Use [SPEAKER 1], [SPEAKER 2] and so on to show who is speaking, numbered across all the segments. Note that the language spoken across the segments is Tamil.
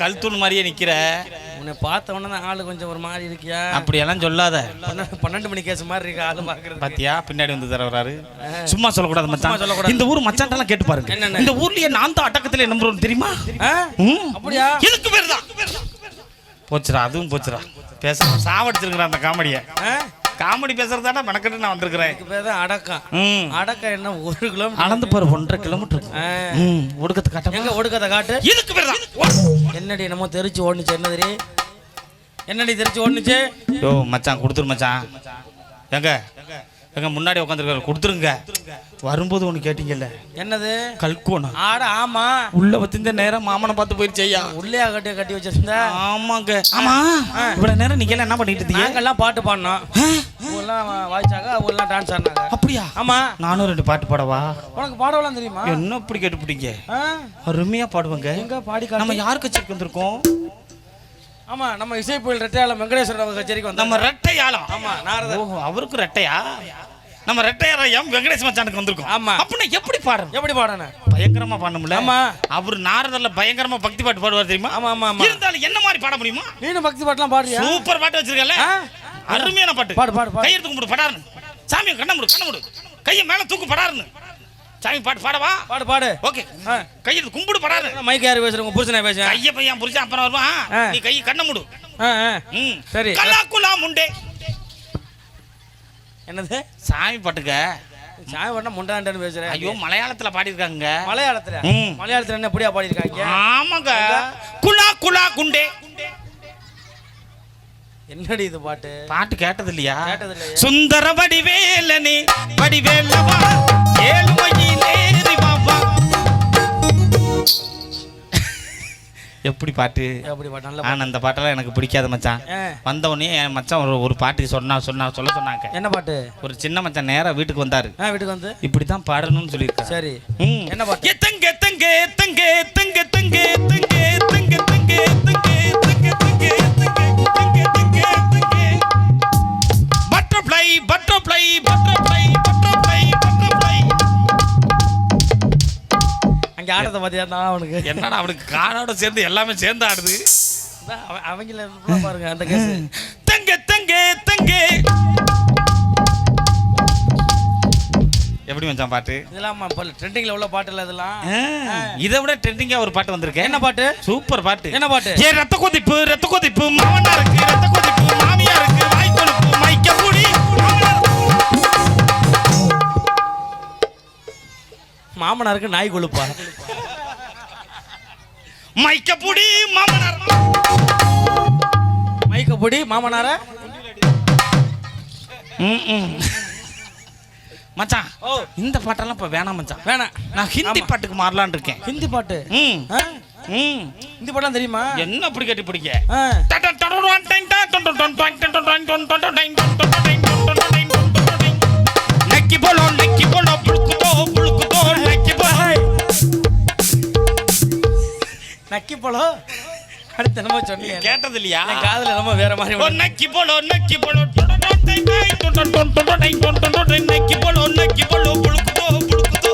[SPEAKER 1] கல் தூண் மாதிரியே நிக்கிற.
[SPEAKER 2] உன்னை பார்த்த உடனே தான் ஆளு கொஞ்சம் ஒரு மாதிரி இருக்கியா?
[SPEAKER 1] அப்படியெல்லாம் சொல்லாத.
[SPEAKER 2] பன்னெண்டு மணி கேஸ் மாதிரி இருக்கு ஆளு பாக்குறது
[SPEAKER 1] பாத்தியா? பின்னாடி வந்து தரவராரு சும்மா சொல்லக்கூடாது மச்சான்.
[SPEAKER 2] சொல்லக்கூடாது.
[SPEAKER 1] இந்த ஊர் மச்சான்ட்டெல்லாம் கேட்டு பாருங்க? இந்த ஊர்லயே நான் தான் அடக்கத்துல நம்புறோம் தெரியுமா.
[SPEAKER 2] அப்படியா?
[SPEAKER 1] இதுக்கு பேர் தான் போச்சுடா அதுவும் போச்சுடா. பேச சாவடிச்சிருக்கிறான் அந்த காமெடியை? காமெடி பேசுறதாடா மெனக்கட்டு நான் வந்திருக்கிறேன்.
[SPEAKER 2] பேர் தான் அடக்கம்
[SPEAKER 1] ம்.
[SPEAKER 2] அடக்கம் என்ன ஒரு கிலோமீட்டர்
[SPEAKER 1] அளந்து பாரு ஒன்றரை கிலோமீட்டர் ஒடுக்கத்து காட்ட
[SPEAKER 2] எங்க ஒடுக்கத காட்டு?
[SPEAKER 1] இதுக்கு பேர்
[SPEAKER 2] என்னடி என்னமோ தெரிச்சு ஓடுனுச்சு என்னதுரி என்னடி தெரிச்சு ஓடுனுச்சு?
[SPEAKER 1] யோ மச்சான் கொடுத்துரு மச்சான். எங்க? எங்க முன்னாடி உட்காந்துருக்காரு கொடுத்துருங்க. வரும்போது ஒன்று கேட்டீங்கல்ல?
[SPEAKER 2] என்னது?
[SPEAKER 1] கல்கோனா.
[SPEAKER 2] ஆட ஆமா.
[SPEAKER 1] உள்ள வச்சிருந்த நேரம் மாமனை பார்த்து போயிருச்சு ஐயா.
[SPEAKER 2] உள்ளே கட்டி கட்டி வச்சிருந்தா?
[SPEAKER 1] ஆமாங்க. ஆமா. இவ்வளவு நேரம் நீங்க எல்லாம் என்ன பண்ணிட்டு இருந்தீங்க?
[SPEAKER 2] நாங்கெல்லாம் பாட்டு பாடினோம். ஊர்லாம் வாய்ச்சாங்க ஊர்லாம் டான்ஸ் ஆடினாங்க.
[SPEAKER 1] அப்படியா?
[SPEAKER 2] ஆமா.
[SPEAKER 1] நானும் ரெண்டு பாட்டு பாடவா?
[SPEAKER 2] உனக்கு பாடவெல்லாம் தெரியுமா?
[SPEAKER 1] என்ன இப்படி கேட்டுப்பிட்டீங்க
[SPEAKER 2] ஆ?
[SPEAKER 1] அருமையா பாடுவாங்க.
[SPEAKER 2] எங்க பாடி காட்டு?
[SPEAKER 1] நம்ம யார் கட்சிக்கு வந்திருக்கோம்?
[SPEAKER 2] ஆமா நம்ம இசை புயல் ரெட்டையால வெங்கடேஸ்வர அவங்க கச்சேரிக்கு வந்தோம்
[SPEAKER 1] நம்ம ரெட்டையாளம்.
[SPEAKER 2] ஆமா நாரத
[SPEAKER 1] ஓ அவருக்கு ரெட்டையா? நம்ம ரெட்டையார எம் வெங்கடேஷ் மச்சானுக்கு வந்திருக்கோம்.
[SPEAKER 2] ஆமா.
[SPEAKER 1] அப்படின்னா எப்படி பாடணும்?
[SPEAKER 2] எப்படி பாடணும்?
[SPEAKER 1] பயங்கரமா பாடணும்ல.
[SPEAKER 2] ஆமா.
[SPEAKER 1] அவர் நாரதல்ல பயங்கரமா பக்தி பாட்டு பாடுவார் தெரியுமா?
[SPEAKER 2] ஆமா ஆமா
[SPEAKER 1] இருந்தாலும் என்ன மாதிரி பாட முடியுமா?
[SPEAKER 2] நீனும் பக்தி பாட்டுலாம் பாடுறியா?
[SPEAKER 1] சூப்பர் பாட்டு வச்சிருக்கல? அருமையான பாட்டு.
[SPEAKER 2] பாடு, பாடு, பாடு.
[SPEAKER 1] கையெடுத்து கும்பிடு படாருன்னு. சாமி கண்ண முடு கண்ண முடு. கையை மேல தூக்கு படாருன்னு. சாமி பாட்டு பாடவா?
[SPEAKER 2] பாடு பாடு.
[SPEAKER 1] ஓகே. கையெடுத்து கும்பிடு படாரு
[SPEAKER 2] மைக் யாரு பேசுற உங்க புருஷனை பேசுறேன்
[SPEAKER 1] கைய பையன் புரிச்சா அப்புறம் வருவான். நீ கை கண்ண முடு. ம்.
[SPEAKER 2] சரி.
[SPEAKER 1] கல்லாக்குலா முண்டே
[SPEAKER 2] என்னது?
[SPEAKER 1] சாமி பாட்டுக்க.
[SPEAKER 2] சாமி பண்ண முண்டாண்டன்னு பேசுறேன்.
[SPEAKER 1] ஐயோ மலையாளத்துல பாடியிருக்காங்க
[SPEAKER 2] மலையாளத்துல. மலையாளத்துல என்ன எப்படியா பாடியிருக்காங்க?
[SPEAKER 1] ஆமாங்க. குலா குலா குண்டே.
[SPEAKER 2] என்னடி இது பாட்டு?
[SPEAKER 1] பாட்டு கேட்டது இல்லையா. சுந்தர வடிவேலனே வடிவேலவா ஏழுமையிலேறி பாபா. எப்படி பாட்டு?
[SPEAKER 2] எப்படி பாட்டு? நல்ல
[SPEAKER 1] ஆனா அந்த பாட்டெல்லாம் எனக்கு பிடிக்காத மச்சான். வந்த உடனே என் மச்சான் ஒரு ஒரு பாட்டுக்கு சொன்னா சொன்னா சொல்ல சொன்னாங்க.
[SPEAKER 2] என்ன பாட்டு?
[SPEAKER 1] ஒரு சின்ன மச்சான் நேரா வீட்டுக்கு வந்தாரு.
[SPEAKER 2] வீட்டுக்கு வந்து.
[SPEAKER 1] இப்படித்தான் பாடணும்னு சொல்லியிருக்காரு.
[SPEAKER 2] சரி. என்ன பாட்டு?
[SPEAKER 1] தங்க தங்க தங்க தங்க தங்க தங்க தங்க தங்க தங்க
[SPEAKER 2] அங்க ஆடுறத பாத்தியா தான் அவனுக்கு.
[SPEAKER 1] என்னடா அவனுக்கு காரோட சேர்ந்து எல்லாமே சேர்ந்து ஆடுது.
[SPEAKER 2] அவங்கள பாருங்க அந்த கேஸ்
[SPEAKER 1] தங்க தங்க தங்க. எப்படி மச்சான் பாட்டு?
[SPEAKER 2] இதெல்லாம் ட்ரெண்டிங்ல உள்ள பாட்டு இல்ல இதெல்லாம்
[SPEAKER 1] இதை விட ட்ரெண்டிங்கா ஒரு பாட்டு வந்திருக்கேன்
[SPEAKER 2] என்ன பாட்டு?
[SPEAKER 1] சூப்பர் பாட்டு.
[SPEAKER 2] என்ன பாட்டு?
[SPEAKER 1] ஏ ரத்த கொதிப்பு ரத்த கொதிப்பு. மாமனா இருக்கு ரத்த கொதிப்பு. மாமியா இருக்கு
[SPEAKER 2] மாமனாருக்கு நாய் கொழுப்பா
[SPEAKER 1] மைக்க புடி மாமனார்
[SPEAKER 2] மைக்க பொடி மாமனார.
[SPEAKER 1] மச்சான்
[SPEAKER 2] ஓ
[SPEAKER 1] இந்த பாட்டெல்லாம் இப்ப வேணாம் மச்சான்
[SPEAKER 2] வேணாம்
[SPEAKER 1] நான் ஹிந்தி பாட்டுக்கு மாறலாம்னு இருக்கேன்
[SPEAKER 2] ஹிந்தி பாட்டு
[SPEAKER 1] ம்? ம்
[SPEAKER 2] ஹிந்தி பாட்டுலாம் தெரியுமா
[SPEAKER 1] என்ன அப்படி கட்டி பிடிக்க. நக்கி போலோ நக்கி போலோ நக்கி
[SPEAKER 2] பழம் அடுத்து என்னமோ சொன்னீங்க.
[SPEAKER 1] கேட்டது இல்லையா
[SPEAKER 2] என் காதுல என்னமோ வேற மாதிரி.
[SPEAKER 1] நக்கி போலோ நக்கி போலோ நக்கி போலோ நக்கி போலோ புழுக்குதோ புழுக்குதோ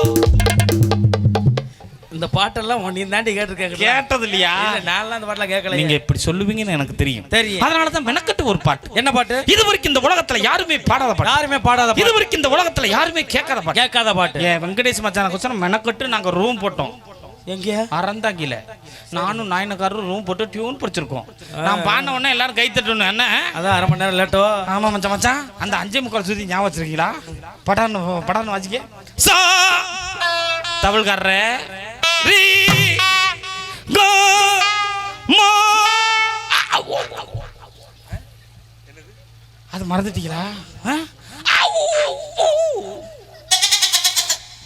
[SPEAKER 2] இந்த பாட்டெல்லாம் நீ தாண்டி கேட்டிருக்கேன்.
[SPEAKER 1] கேட்டது இல்லையா
[SPEAKER 2] நான்லாம் அந்த பாட்டெல்லாம் கேட்கல
[SPEAKER 1] நீங்க இப்படி சொல்லுவீங்கன்னு எனக்கு தெரியும்.
[SPEAKER 2] தெரியும்.
[SPEAKER 1] அதனால தான் மெனக்கட்டு ஒரு பாட்டு.
[SPEAKER 2] என்ன பாட்டு?
[SPEAKER 1] இது வரைக்கும் இந்த உலகத்துல யாருமே பாடாத பாட்டு.
[SPEAKER 2] யாருமே பாடாத
[SPEAKER 1] இது வரைக்கும் இந்த உலகத்துல யாருமே கேட்காத பாட்டு.
[SPEAKER 2] கேட்காத பாட்டு.
[SPEAKER 1] வெங்கடேஷ் மச்சான கொஸ்டின் மெனக்கட்டு நாங்க ரூம் போட்டோம்.
[SPEAKER 2] எங்க?
[SPEAKER 1] அறந்தாங்கில நானும் நாயனக்காரரும் ரூம் போட்டு டியூன் படிச்சிருக்கோம். நான் பாடின உடனே எல்லாரும் கை தட்டணும். என்ன?
[SPEAKER 2] அதான் அரை மணி நேரம் லேட்டோ
[SPEAKER 1] ஆமா மச்சான் மச்சான். அந்த அஞ்சே முக்கால் சுத்தி ஞாபகம் வச்சிருக்கீங்களா? படான்னு படான்னு வாசிக்க. சா! தமிழ்காரரே ரீ! கோ! மா. அது மறந்துட்டீங்களா? ஆ,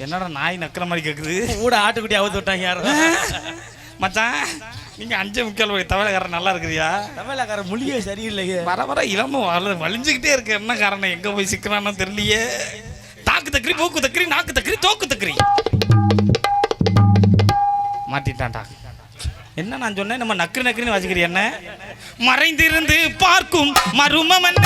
[SPEAKER 1] என்னடா நாய் நக்கிற மாதிரி கேக்குது?
[SPEAKER 2] கூட ஆட்டுக்குட்டி அவுத்து விட்டாங்க யாரும்
[SPEAKER 1] மச்சான் நீங்க அஞ்சே முக்கால் வழி தவளைக்காரன் நல்லா இருக்கிறியா?
[SPEAKER 2] தமிழக்கார மொழியே சரியில்லையே.
[SPEAKER 1] வர வர இளம வள வலிஞ்சுக்கிட்டே இருக்கு. என்ன காரணம்? எங்க போய் சிக்கிறானோ தெரியலையே. தாக்கு தக்கரி மூக்கு தக்கரி நாக்கு தக்கரி தோக்கு தக்கரி. மாட்டிட்டான்டா. என்ன நான் சொன்னேன்? நம்ம நக்கரி நக்கரின்னு வாசிக்கிறீ என்ன? மறைந்திருந்து பார்க்கும் மருமம் என்ன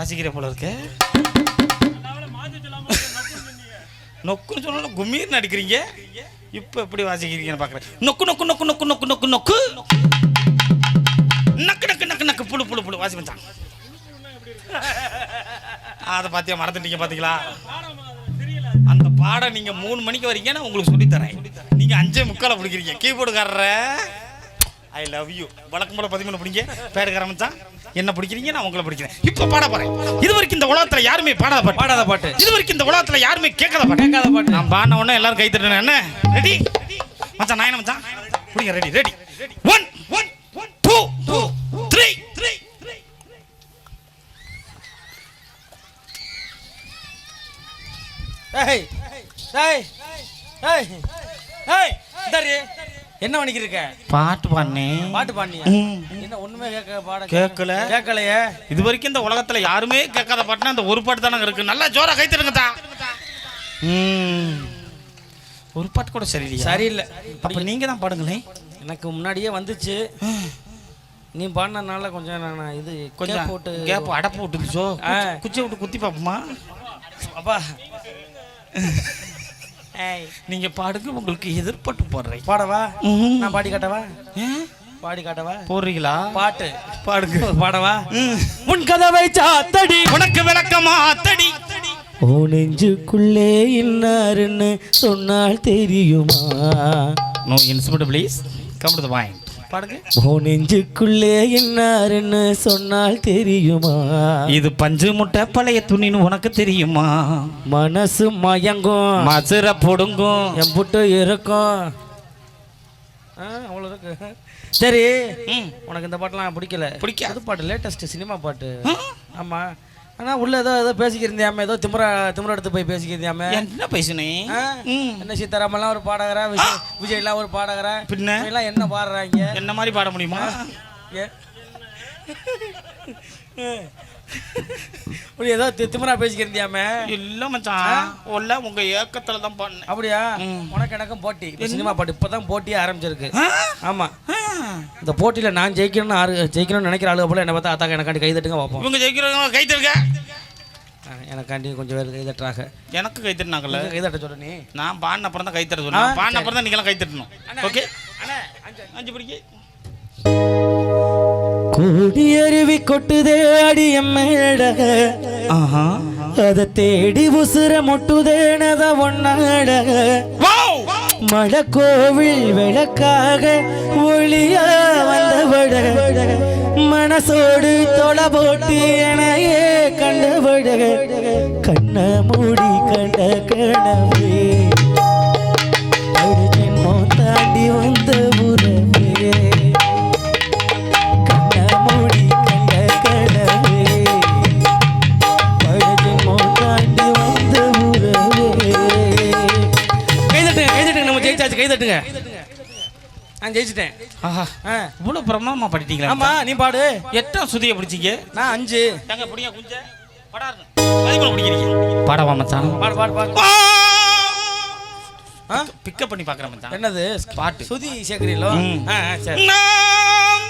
[SPEAKER 1] வாசிக்கிற போல இருக்கு. நொக்குன்னு சொன்னாலும் கும்மீர்னு அடிக்கிறீங்க. இப்போ எப்படி வாசிக்கிறீங்கன்னு பார்க்குறேன் நொக்கு நொக்கு நொக்கு நொக்கு நொக்கு நொக்கு நொக்கு. நக்கு நக்கு நக்கு நக்கு புழு புழு புழு. வாசி மச்சான். அதை பார்த்தியா மறந்துட்டீங்க பார்த்தீங்களா அந்த பாடம் நீங்கள் மூணு மணிக்கு வரீங்கன்னா நான் உங்களுக்கு சொல்லித் தரேன் அஞ்சே முக்கால் பிடிக்கிறீங்க. கீபோர்டுக்காரர. ஐ லவ் யூ வழக்கம் போல பதிமூணு பிடிங்க. பேடுக்கார மச்சான் என்ன பிடிக்கிறீங்க? நான் உங்களை பிடிக்கிறேன். இப்போ பாட போறேன். இது வரைக்கும் இந்த உலகத்துல யாருமே பாடாத பாட்டு.
[SPEAKER 2] பாடாத பாட்டு.
[SPEAKER 1] இது வரைக்கும் இந்த உலகத்துல யாருமே கேட்காத பாட்டு.
[SPEAKER 2] கேட்காத பாட்டு.
[SPEAKER 1] நான் பாடின உடனே எல்லாரும் கை தட்டணும் என்ன ரெடி மச்சான் நான் மச்சான்? பிடிங்க ready ready one one two two three three
[SPEAKER 2] ஏய் ஏய் ஏய் ஏய் இந்தாரு. என்ன பண்ணிக்கிட்டு இருக்க?
[SPEAKER 1] பாட்டு பாடினேன்
[SPEAKER 2] பாட்டு பாடினியா. என்ன ஒண்ணுமே கேட்க பாட
[SPEAKER 1] கேட்கல.
[SPEAKER 2] கேட்கலையே?
[SPEAKER 1] இது வரைக்கும் இந்த உலகத்துல யாருமே கேட்காத பாட்டுனா அந்த ஒரு பாட்டு தானே இருக்கு. நல்லா ஜோரா கை தட்டுங்க தா. ம். ஒரு பாட்டு கூட சரியில்லையா?
[SPEAKER 2] சரியில்லை.
[SPEAKER 1] அப்ப நீங்க தான் பாடுங்களேன்
[SPEAKER 2] எனக்கு முன்னாடியே வந்துச்சு. நீ பாடினதுனால கொஞ்சம் நான் இது
[SPEAKER 1] கொஞ்சம்
[SPEAKER 2] போட்டு
[SPEAKER 1] கேப் அடப்பு விட்டுருச்சோ?
[SPEAKER 2] ஆ.
[SPEAKER 1] குச்சி விட்டு குத்தி பாப்போமா?
[SPEAKER 2] அப்பா.
[SPEAKER 1] நீங்க பாடுங்க உங்களுக்கு எதிர்பார்த்து போடுறேன்.
[SPEAKER 2] பாடவா. நான் பாடி காட்டவா? பாடி காட்டவா?
[SPEAKER 1] போடுறீங்களா?
[SPEAKER 2] பாட்டு.
[SPEAKER 1] பாடுங்க.
[SPEAKER 2] பாடவா. உன் கதவை சாத்தடி
[SPEAKER 1] உனக்கு விளக்கமா அத்தடி
[SPEAKER 2] ஓ நெஞ்சுக்குள்ளே இன்னாருன்னு சொன்னால் தெரியுமா?
[SPEAKER 1] No inspector please come to the point பாடுங்க.
[SPEAKER 2] நெஞ்சுக்குள்ளே இன்னாருன்னு சொன்னால் தெரியுமா?
[SPEAKER 1] இது பஞ்சு முட்டை பழைய துணின்னு உனக்கு தெரியுமா?
[SPEAKER 2] மனசு மயங்கும்.
[SPEAKER 1] மசுர பொடுங்கும்.
[SPEAKER 2] என் புட்டு இருக்கும் ஆ, அவ்வளோ இருக்கு சரி. உனக்கு இந்த பாட்டெல்லாம் பிடிக்கல.
[SPEAKER 1] பிடிக்காது.
[SPEAKER 2] புது பாட்டு லேட்டஸ்ட் சினிமா பாட்டு? ஆமா. ஆனா உள்ள ஏதோ ஏதோ பேசிக்கிருந்தியாம ஏதோ திமுற திமுற எடுத்து போய் பேசிக்கிருந்தியாம.
[SPEAKER 1] என்ன பேசுனேன்.
[SPEAKER 2] என்ன சீதாராமெல்லாம் ஒரு பாடகரா விஜய் விஜய்லாம் ஒரு பாடகரா?
[SPEAKER 1] பின்ன?
[SPEAKER 2] எல்லாம் என்ன பாடுறாங்க?
[SPEAKER 1] என்ன மாதிரி பாட முடியுமா?
[SPEAKER 2] ஏ? இப்படி ஏதோ தி- திமிரா பேசிக்கிருந்தியாம?
[SPEAKER 1] இல்ல மச்சான். ஒல்ல உங்க ஏக்கத்துல தான் பண்ணேன்.
[SPEAKER 2] அப்படியா. உனக்கு எனக்கும் போட்டி. சினிமா பாட்டு இப்பதான் போட்டியே ஆரம்பிச்சிருக்கு? ஆமா. இந்த போட்டியில நான் ஜெயிக்கணும்னு ஆறு ஜெயிக்கணும்னு நினைக்கிற ஆளுக போல என்ன பார்த்தா அத்தாக்க எனக்காண்டி கை தட்டுங்க பார்ப்போம்.
[SPEAKER 1] இவங்க ஜெயிக்கிறவங்க கை
[SPEAKER 2] எனக்காண்டி கொஞ்சம் பேர் கை தட்டுறாங்க
[SPEAKER 1] எனக்கு கை தட்டினாங்கல்ல.
[SPEAKER 2] கை தட்ட சொல்ல நீ.
[SPEAKER 1] நான் பாடின அப்புறம் தான் கை தட்ட சொன்னேன். பாடின அப்புறம் தான் நீங்களாம் கை தட்டணும். ஓகே? அஞ்சு பிடிக்க.
[SPEAKER 2] கோடி அருவி கொட்டுதே அடி மேடக அத தேடி உசுர முட்டுதேனத ஒன்னாடக மழை கோவில் விளக்காக ஒளியா வந்தவடக மனசோடு தொலை போட்டு எனையே கண்டவடக கண்ண மூடி கண்ட கனவே. ஒரு ஜென்மம் தாண்டி வந்த நான் ஜெயிச்சிட்டேன்.
[SPEAKER 1] இவ்வளவு பிரமாமா படிட்டீங்களா?
[SPEAKER 2] ஆமா நீ பாடு.
[SPEAKER 1] எட்டாம் சுதியை பிடிச்சிங்க?
[SPEAKER 2] நான் அஞ்சு.
[SPEAKER 1] தங்க பிடிங்க குஞ்ச. பாடவா மச்சான்?
[SPEAKER 2] பாடு பாடு பாடு.
[SPEAKER 1] பிக்கப் பண்ணி பார்க்குறேன் மச்சான்.
[SPEAKER 2] என்னது?
[SPEAKER 1] பாட்டு.
[SPEAKER 2] சுதி
[SPEAKER 1] நாம்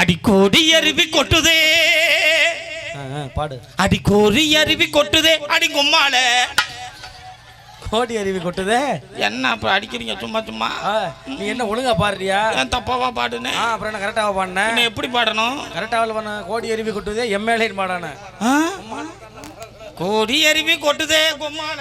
[SPEAKER 1] அடிக்கோடி அருவி கொட்டுதே.
[SPEAKER 2] பாடு.
[SPEAKER 1] அடிக்கோடி அருவி கொட்டுதே. அடி கும்மால
[SPEAKER 2] கோடி அருவி கொட்டுதே.
[SPEAKER 1] என்ன அப்ப அடிக்கிறீங்க? சும்மா சும்மா.
[SPEAKER 2] நீ என்ன ஒழுங்கா பாடுறியா?
[SPEAKER 1] தப்பாவா பாடுனே?
[SPEAKER 2] அப்புறம் என்ன கரெக்டாக பாடினேன்
[SPEAKER 1] எப்படி பாடணும்?
[SPEAKER 2] கரெக்டாக பண்ண கோடி அருவி கொட்டுதே எம்எல்ஏன்னு பாடானே?
[SPEAKER 1] கோடி அருவி கொட்டுதே கும்மால